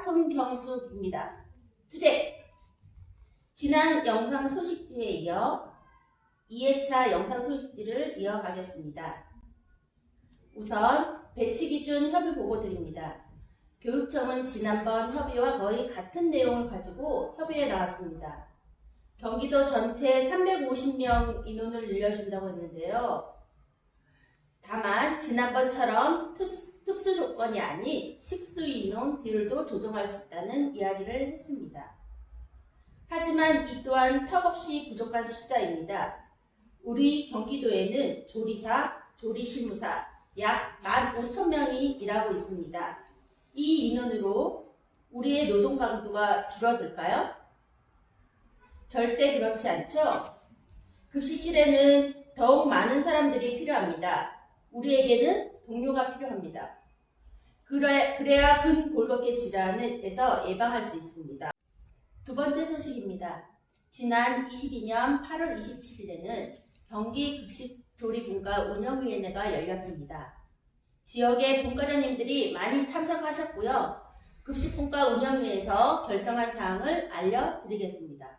손경숙입니다. 투제! 지난 영상 소식지에 이어 2회차 영상 소식지를 이어가겠습니다. 우선 배치 기준 협의 보고 드립니다. 교육청은 지난번 협의와 거의 같은 내용을 가지고 협의에 나왔습니다. 경기도 전체 350명 인원을 늘려준다고 했는데요. 다만 지난번처럼 특수, 조건이 아닌 식수 인원 비율도 조정할 수 있다는 이야기를 했습니다. 하지만 이 또한 턱없이 부족한 숫자입니다. 우리 경기도에는 조리사, 조리실무사 약 15,000명이 일하고 있습니다. 이 인원으로 우리의 노동 강도가 줄어들까요? 절대 그렇지 않죠? 급식실에는 더욱 많은 사람들이 필요합니다. 우리에게는 동료가 필요합니다. 그래, 그래야 근 골격계 질환에서 예방할 수 있습니다. 두 번째 소식입니다. 지난 22년 8월 27일에는 경기 급식조리분과 운영위원회가 열렸습니다. 지역의 분과장님들이 많이 참석하셨고요. 급식분과 운영위에서 결정한 사항을 알려드리겠습니다.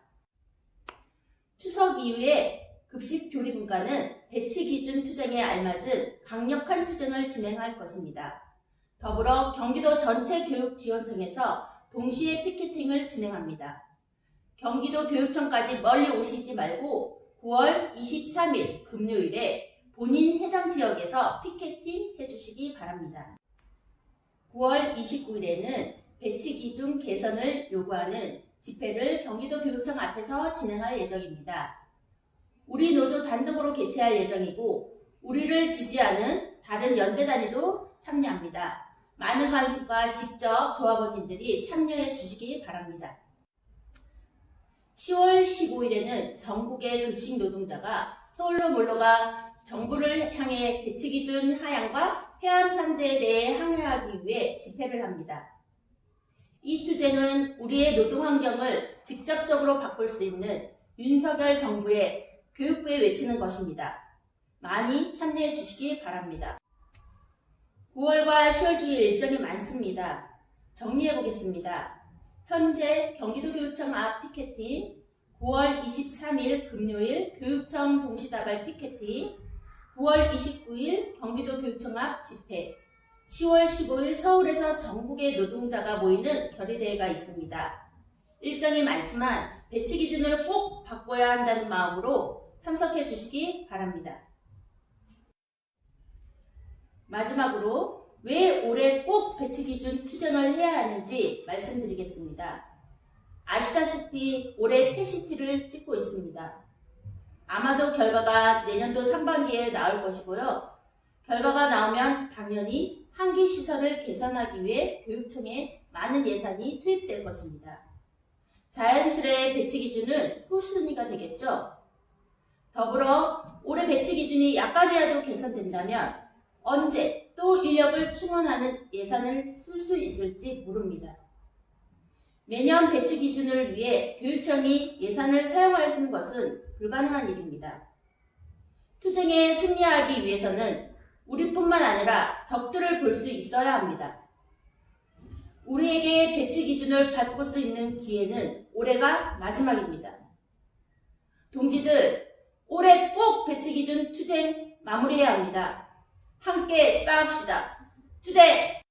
추석 이후에 급식 조리 분과는 배치 기준 투쟁에 알맞은 강력한 투쟁을 진행할 것입니다. 더불어 경기도 전체 교육지원청에서 동시에 피켓팅을 진행합니다. 경기도 교육청까지 멀리 오시지 말고 9월 23일 금요일에 본인 해당 지역에서 피켓팅 해주시기 바랍니다. 9월 29일에는 배치 기준 개선을 요구하는 집회를 경기도 교육청 앞에서 진행할 예정입니다. 우리 노조 단독으로 개최할 예정이고 우리를 지지하는 다른 연대 단위도 참여합니다. 많은 관심과 직접 조합원님들이 참여해 주시기 바랍니다. 10월 15일에는 전국의 급식 노동자가 서울로 몰러가 정부를 향해 배치 기준 하향과 폐암 산재에 대해 항의하기 위해 집회를 합니다. 이 투쟁은 우리의 노동 환경을 직접적으로 바꿀 수 있는 윤석열 정부의 교육부에 외치는 것입니다. 많이 참여해 주시기 바랍니다. 9월과 10월 중에 일정이 많습니다. 정리해 보겠습니다. 현재 경기도 교육청 앞 피켓팅, 9월 23일 금요일 교육청 동시다발 피켓팅, 9월 29일 경기도 교육청 앞 집회, 10월 15일 서울에서 전국의 노동자가 모이는 결의대회가 있습니다. 일정이 많지만 배치 기준을 꼭 바꿔야 한다는 마음으로 참석해 주시기 바랍니다. 마지막으로 왜 올해 꼭 배치 기준 투쟁을 해야 하는지 말씀드리겠습니다. 아시다시피 올해 패시티를 찍고 있습니다. 아마도 결과가 내년도 상반기에 나올 것이고요. 결과가 나오면 당연히 한기 시설을 개선하기 위해 교육청에 많은 예산이 투입될 것입니다. 자연스레 배치 기준은 후순위가 되겠죠. 더불어 올해 배치 기준이 약간이라도 개선된다면 언제 또 인력을 충원하는 예산을 쓸 수 있을지 모릅니다. 매년 배치 기준을 위해 교육청이 예산을 사용하는 것은 불가능한 일입니다. 투쟁에 승리하기 위해서는 우리뿐만 아니라 적들을 볼 수 있어야 합니다. 우리에게 배치 기준을 바꿀 수 있는 기회는 올해가 마지막입니다. 동지들, 올해 꼭 배치 기준 투쟁 마무리해야 합니다. 함께 싸웁시다. 투쟁!